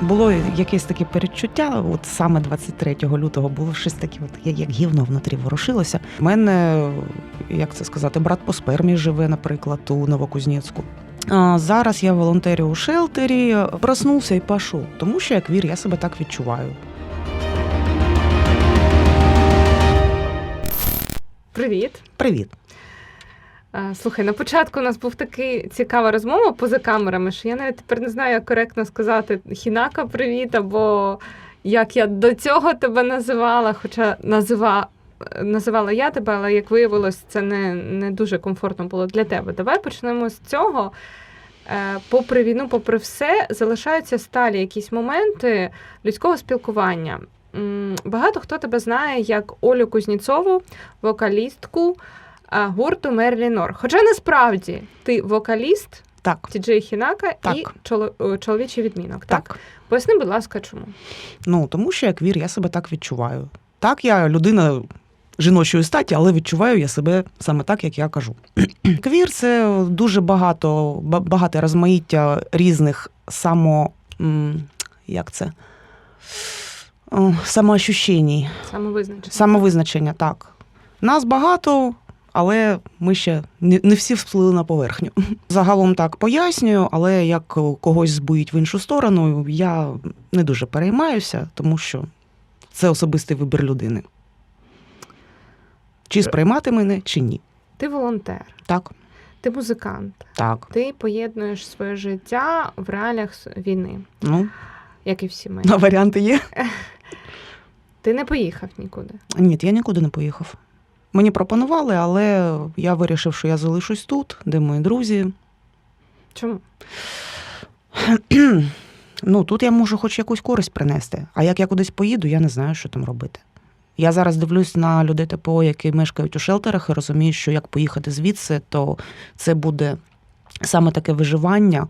Було якесь таке передчуття, от саме 23 лютого було щось таке, от як, гівно внутрі ворушилося. У мене, як це сказати, брат по спермі живе, наприклад, у Новокузнецьку. А зараз я волонтерю у шелтері, проснувся і пішов, тому що як вір, я себе так відчуваю. Привіт. Привіт. Слухай, на початку у нас був такий цікава розмова поза камерами, що я навіть тепер не знаю, як коректно сказати Хінака, привіт, або як я до цього тебе називала, хоча назива, називала я тебе, але як виявилось, це не, не дуже комфортно було для тебе. Давай почнемо з цього. Е, Попри війну, попри все, залишаються сталі якісь моменти людського спілкування. Багато хто тебе знає як Олю Кузніцову, вокалістку гурту Мерлі Нор. Хоча насправді ти вокаліст Так, Тіджей Хінака і Так. чоло- о, чоловічий відмінок. Так? так. Поясни, будь ласка, чому? Ну тому що як вір, я себе так відчуваю. Так, я людина жіночої статі, але відчуваю я себе саме так, як я кажу. Квір це дуже багато, ба- багате розмаїття різних само. Як це? Самоощущень, Самовизначення. самовизначення, так. Нас багато, але ми ще не, всі всплили на поверхню. Загалом так пояснюю, але як когось збують в іншу сторону, я не дуже переймаюся, тому що це особистий вибір людини. Чи сприймати мене, чи ні. Ти волонтер, Так, ти музикант, так. ти поєднуєш своє життя в реаліях війни, Ну, як і всі ми. на варіанти є. Ти не поїхав нікуди. Ні, я нікуди не поїхав. Мені пропонували, але я вирішив, що я залишусь тут, де мої друзі, Чому? Ну, тут я можу хоч якусь користь принести. А як я кудись поїду, я не знаю, що там робити. Я зараз дивлюсь на людей ТПО, які мешкають у шелтерах, і розумію, що як поїхати звідси, то це буде саме таке виживання,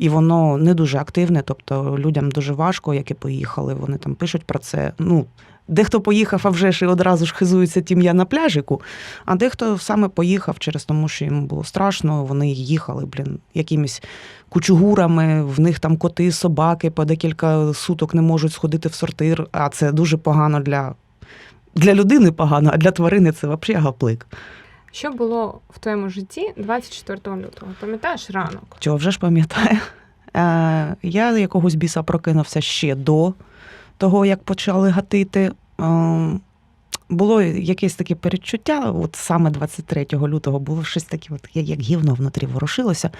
і воно не дуже активне. Тобто людям дуже важко, які поїхали. Вони там пишуть про це. Ну, дехто поїхав, а вже ж і одразу ж хизується тим я на пляжику, а дехто саме поїхав через тому, що йому було страшно. Вони їхали, блін, якимись кучугурами, в них там коти, собаки по декілька суток не можуть сходити в сортир, а це дуже погано для, для людини погано, а для тварини це взагалі гаплик. Що було в твоєму житті 24 лютого? Пам'ятаєш ранок? Чого вже ж пам'ятаю? Е, я якогось біса прокинувся ще до того, як почали гатити. Е, було якесь таке передчуття, от саме 23 лютого було щось таке, от як, гівно внутрі ворушилося.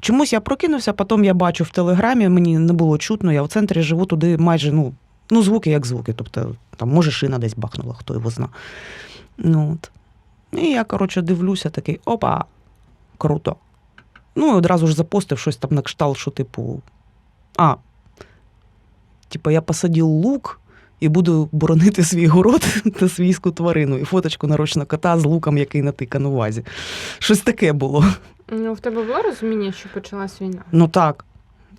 Чомусь я прокинувся, потім я бачу в телеграмі, мені не було чутно, я в центрі живу туди майже, ну, ну звуки як звуки. Тобто, там, може, шина десь бахнула, хто його зна. Ну, от. І я, коротше, дивлюся, такий опа, круто. Ну, і одразу ж запостив щось там на кшталт, що, типу, а, типу, я посадив лук і буду боронити свій город та свійську тварину. І фоточку нарочно кота з луком, який натикан у вазі. Щось таке було. Ну, в тебе було розуміння, що почалась війна? Ну так.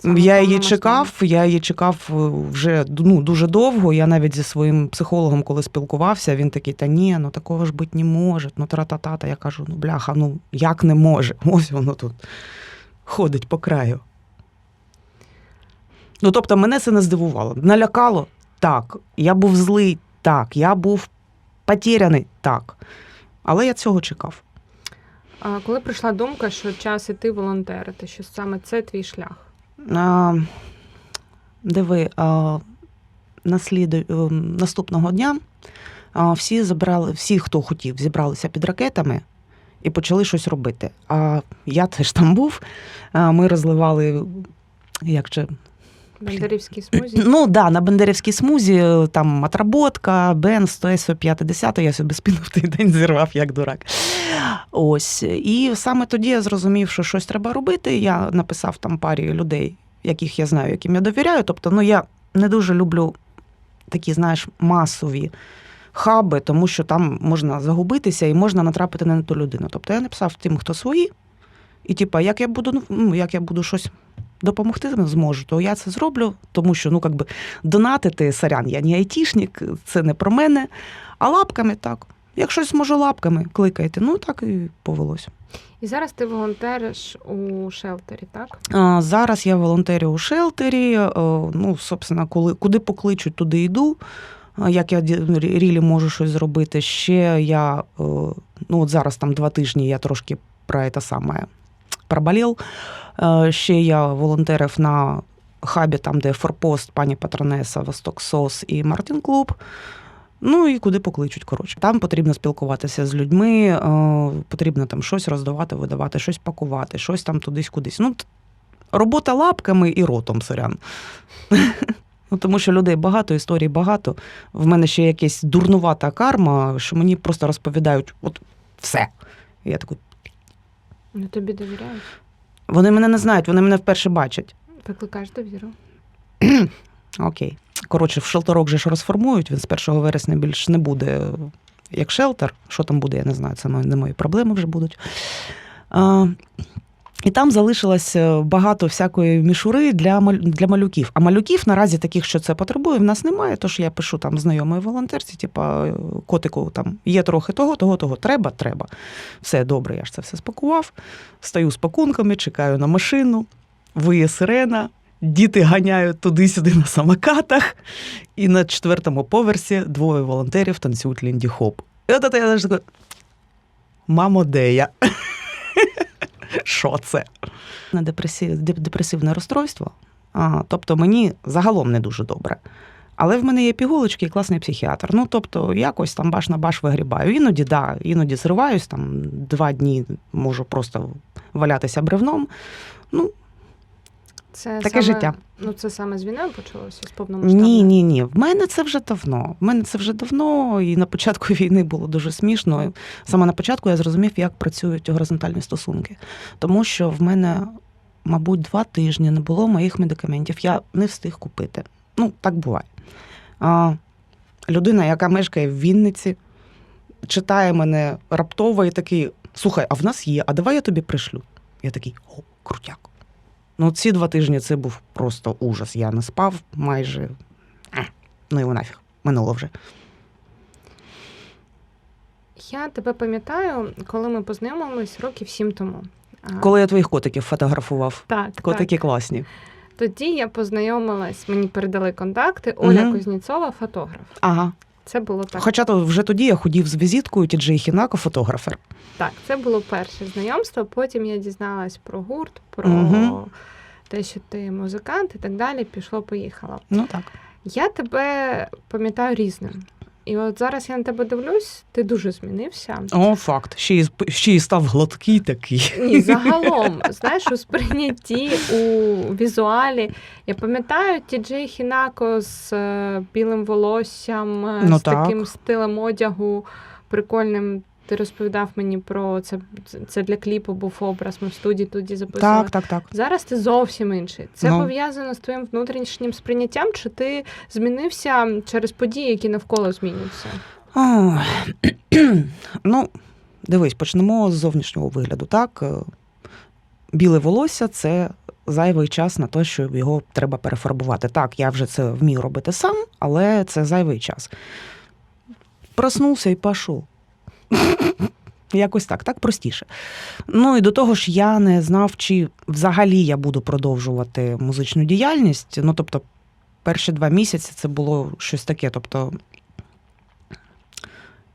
Я її чекав, я її чекав е, вже ну, дуже довго. Я навіть зі своїм психологом, коли спілкувався, він такий, та ні, ну такого ж бути не може. Ну тра-та-та-та. Я кажу, ну бляха, ну як не може? Ось воно тут ходить по краю. Ну, тобто, мене це не здивувало. Налякало так. Я був злий, так. Я був потеряний, так. Але я цього чекав. А коли прийшла думка, що час іти волонтерити, що саме це твій шлях? Диви, а, насліду, е, наступного дня всі забрали, всі, хто хотів, зібралися під ракетами і почали щось робити. А я теж там був. Ми розливали. Як же? Бандерівський смузі? Ну да, на Бендерівській смузі е, там отработка, Бен, 100, 150, я собі спину в той день зірвав, як дурак. Ось. І саме тоді я зрозумів, що щось треба робити. Я написав там парі людей, яких я знаю, яким я довіряю. Тобто, ну я не дуже люблю такі, знаєш, масові хаби, тому що там можна загубитися і можна натрапити не на ту людину. Тобто я написав тим, хто свої, і типа, як я буду, ну, як я буду щось допомогти зможу, то я це зроблю, тому що ну, как би, донатити сорян, я не айтішник, це не про мене. А лапками так. Як щось можу лапками, кликайте. Ну так і повелося. І зараз ти волонтериш у шелтері, так? А, Зараз я волонтерю у шелтері. е, Ну, собственно, коли куди покличуть, туди йду. Як я рілі можу щось зробити? Ще я е, ну от зараз там два тижні я трошки про це саме проболів. Е, Ще я волонтерив на хабі, там, де Форпост, пані Патронеса, Восток Сос і Мартін Клуб. Ну і куди покличуть, коротше. Там потрібно спілкуватися з людьми, е, потрібно там щось роздавати, видавати, щось пакувати, щось там тудись кудись. Ну, робота лапками і ротом, сорян. Ну, тому що людей багато, історій багато. В мене ще якась дурнувата карма, що мені просто розповідають от все. Я такий, Ну тобі довіряють. Вони мене не знають, вони мене вперше бачать. Викликаєш довіру. Окей. Коротше, в шелтерок же ж розформують, він з 1 вересня більш не буде як шелтер. Що там буде, я не знаю, це не мої проблеми вже будуть. А, і там залишилось е, багато всякої мішури для, для малюків. А малюків наразі таких, що це потребує, в нас немає. Тож я пишу там знайомої волонтерці, типа е, котику, там є трохи того, того, того. Треба, треба. Все добре, я ж це все спакував. Стою з пакунками, чекаю на машину, виє сирена. Діти ганяють туди-сюди на самокатах, і на четвертому поверсі двоє волонтерів танцюють лінді хоп. І от я така, мамо, де я? Що це? На депресив, депресивне розстройство. А, тобто мені загалом не дуже добре. Але в мене є пігулочки і класний психіатр. Ну, тобто, якось там баш на баш вигрібаю. Іноді, да, іноді зриваюсь, там два дні можу просто валятися бревном. Ну, Це Таке саме, життя. Ну це саме з війною почалося з повномасштабною? Ні, ні, ні. В мене це вже давно. В мене це вже давно, і на початку війни було дуже смішно. Саме на початку я зрозумів, як працюють горизонтальні стосунки. Тому що в мене, мабуть, два тижні не було моїх медикаментів. Я не встиг купити. Ну, так буває. А, людина, яка мешкає в Вінниці, читає мене раптово і такий: слухай, а в нас є, а давай я тобі пришлю. Я такий, о, крутяк. Ну, ці два тижні це був просто ужас. Я не спав майже. Е, Ну його нафіг, минуло вже. Я тебе пам'ятаю, коли ми познайомились років сім тому. Коли я твоїх котиків фотографував. Так, Котики так. класні. Тоді я познайомилась, мені передали контакти. Оля Мгм. Кузніцова, фотограф. Ага. Це було так. Хоча то вже тоді я ходів з візиткою Тіджей Хінако, фотографер. Так, це було перше знайомство. Потім я дізналась про гурт, про угу. те, що ти музикант і так далі. Пішло, поїхало. Ну так. Я тебе пам'ятаю різним. І от зараз я на тебе дивлюсь, ти дуже змінився. О, факт. Ще й, ще й став гладкий такий. Ні, загалом, знаєш, у сприйнятті, у візуалі. Я пам'ятаю ті Джей Хінако з е, білим волоссям, е, Ну з так. таким стилем одягу прикольним. Ти розповідав мені про це. Це для кліпу був образ. Ми в студії тоді записували. Так, так, так. Зараз ти зовсім інший. Це Ну. пов'язано з твоїм внутрішнім сприйняттям, чи ти змінився через події, які навколо змінюються? А, ну, дивись, почнемо з зовнішнього вигляду. Так, Е, біле волосся це зайвий час на те, що його треба перефарбувати. Так, я вже це вмію робити сам, але це зайвий час. Проснувся і пішов. Якось так, так простіше. Ну і до того ж, я не знав, чи взагалі я буду продовжувати музичну діяльність. Ну, тобто, перші два місяці це було щось таке. Тобто,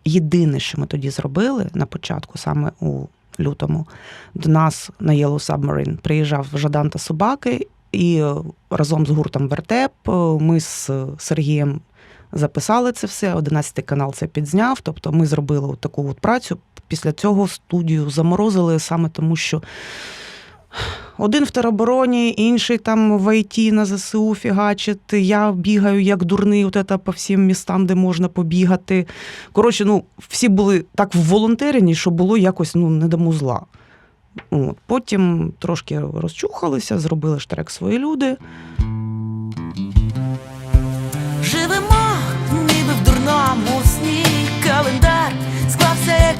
єдине, що ми тоді зробили на початку, саме у лютому, до нас на Yellow Submarine приїжджав Жадан та Собаки, і е, разом з гуртом Вертеп е, ми з Сергієм записали це все. 11 канал це підзняв. Тобто ми зробили от таку от працю. Після цього студію заморозили саме тому, що один в теробороні, інший там в ІТ на ЗСУ фігачить. Я бігаю як дурний, от це по всім містам, де можна побігати. Коротше, ну, всі були так вволонтерені, що було якось ну, не до музла. От. Потім трошки розчухалися, зробили штрек свої люди.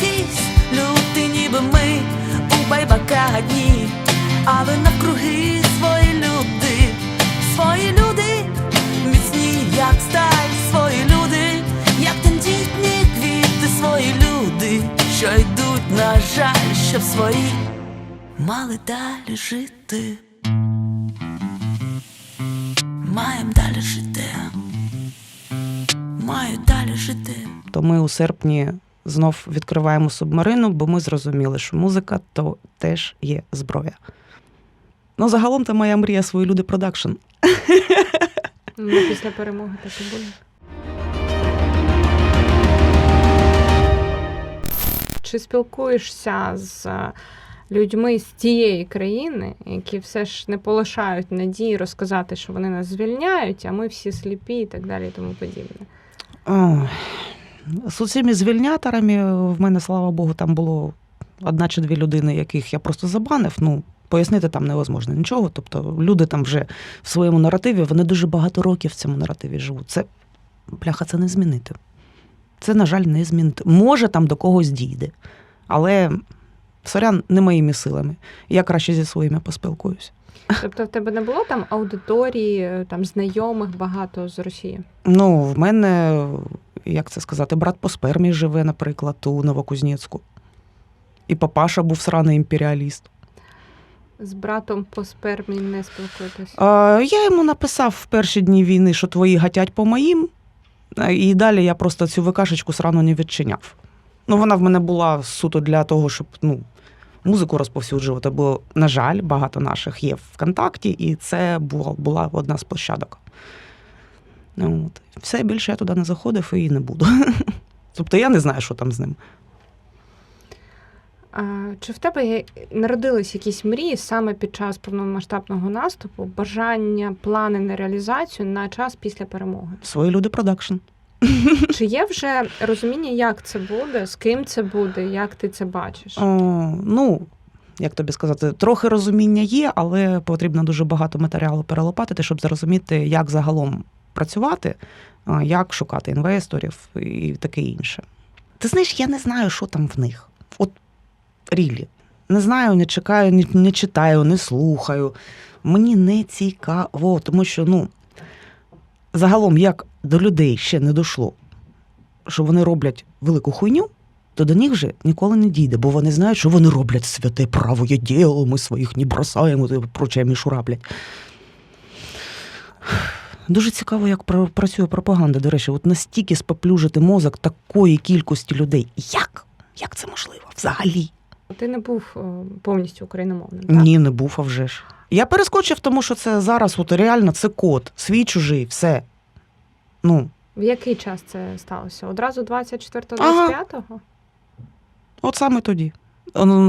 Якийсь лютий, ніби ми у байбака дні, але навкруги свої люди, свої люди, міцні, як сталь, свої люди, як тендітні квіти, свої люди. що йдуть, на жаль, щоб свої мали далі жити. Маєм далі жити. Маю далі жити. То ми у серпні знов відкриваємо субмарину, бо ми зрозуміли, що музика то теж є зброя. Ну, загалом це моя мрія свої люди продакшн. Ну, після перемоги так і буде. Чи спілкуєшся з е, людьми з тієї країни, які все ж не полишають надії розказати, що вони нас звільняють, а ми всі сліпі і так далі і тому подібне? Ой. З цими звільняторами в мене, слава Богу, там було одна чи дві людини, яких я просто забанив. Ну, пояснити там невозможно нічого. Тобто люди там вже в своєму наративі, вони дуже багато років в цьому наративі живуть. Це, бляха, це не змінити. Це, на жаль, не змінити. Може, там до когось дійде. Але сорян не моїми силами. Я краще зі своїми поспілкуюсь. Тобто в тебе не було там аудиторії, там знайомих багато з Росії? Ну, в мене, як це сказати, брат по спермі живе, наприклад, у Новокузнецьку. І папаша був сраний імперіаліст. З братом по спермі не спілкуєтесь? А, я йому написав в перші дні війни, що твої гатять по моїм, і далі я просто цю викашечку срану не відчиняв. Ну, вона в мене була суто для того, щоб ну, музику розповсюджувати, бо, на жаль, багато наших є в ВКонтакті, і це була, була одна з площадок. Ну, От. Все більше я туди не заходив і не буду. Тобто я не знаю, що там з ним. А, чи в тебе народились якісь мрії саме під час повномасштабного наступу, бажання, плани на реалізацію на час після перемоги? Свої люди продакшн. Чи є вже розуміння, як це буде, з ким це буде, як ти це бачиш? О, ну, як тобі сказати, трохи розуміння є, але потрібно дуже багато матеріалу перелопатити, щоб зрозуміти, як загалом працювати, як шукати інвесторів і таке інше. Ти знаєш, я не знаю, що там в них. От рілі. Не знаю, не чекаю, не, не читаю, не слухаю. Мені не цікаво, тому що, ну, загалом, як до людей ще не дійшло, що вони роблять велику хуйню, то до них же ніколи не дійде, бо вони знають, що вони роблять святе право є діло, ми своїх не бросаємо, і проче мішура, блядь. Дуже цікаво, як працює пропаганда. До речі, от настільки споплюжити мозок такої кількості людей. Як? Як це можливо? Взагалі? Ти не був е, повністю україномовним, так? Ні, не був, а вже ж. Я перескочив, тому що це зараз, от реально, це код, свій чужий, все. Ну, В який час це сталося? Одразу 24-25? Ага. От саме тоді.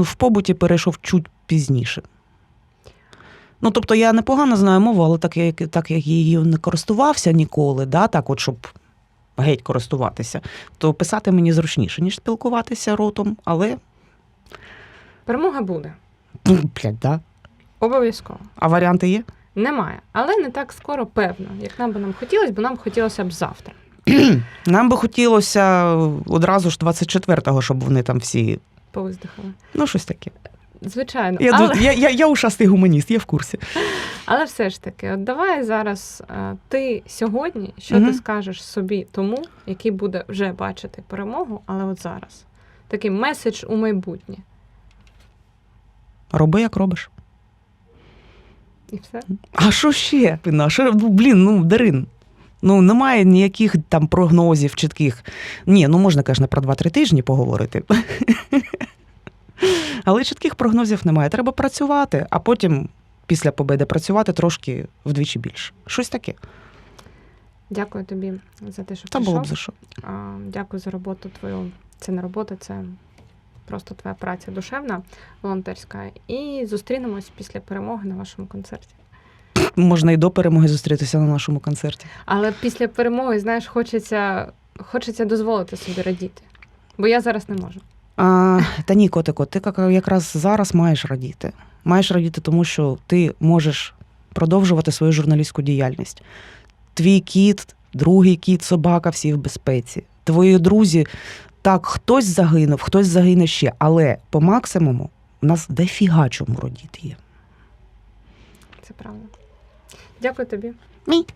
В побуті перейшов чуть пізніше. Ну, тобто я непогано знаю мову, але так як, так як я її не користувався ніколи, да, так от, щоб геть користуватися, то писати мені зручніше, ніж спілкуватися ротом, але, Перемога буде. блядь, да. Обов'язково. А варіанти є? Немає. Але не так скоро, певно, як нам би нам хотілося, бо нам хотілося б завтра. Нам би хотілося одразу ж 24-го, щоб вони там всі. Повиздихали. Ну, щось таке. Звичайно. Я, але... я, я, я ушастий гуманіст, я в курсі. Але все ж таки, от давай зараз е, ти сьогодні, що Мгм. ти скажеш собі тому, який буде вже бачити перемогу, але от зараз. Такий меседж у майбутнє. Роби, як робиш. І все. А що ще? Що, ну, блін, ну, Дарин. Ну, немає ніяких там прогнозів чітких. Ні, ну можна, звісно, про 2-3 тижні поговорити. Але чітких прогнозів немає. Треба працювати, а потім, після победи, працювати трошки вдвічі більше. Щось таке. Дякую тобі за те, що Та прийшов. було б за що. Дякую за роботу твою. Це не робота, це просто твоя праця душевна, волонтерська. І зустрінемось після перемоги на вашому концерті. Можна і до перемоги зустрітися на нашому концерті. Але після перемоги, знаєш, хочеться, хочеться дозволити собі радіти. Бо я зараз не можу. А, та ні, котико, ти якраз зараз маєш радіти. Маєш радіти, тому що ти можеш продовжувати свою журналістську діяльність. Твій кіт, другий кіт, собака, всі в безпеці. Твої друзі, так, хтось загинув, хтось загине ще, але по максимуму в нас дофіга чому родіти є. Це правда. Дякую тобі. Мій.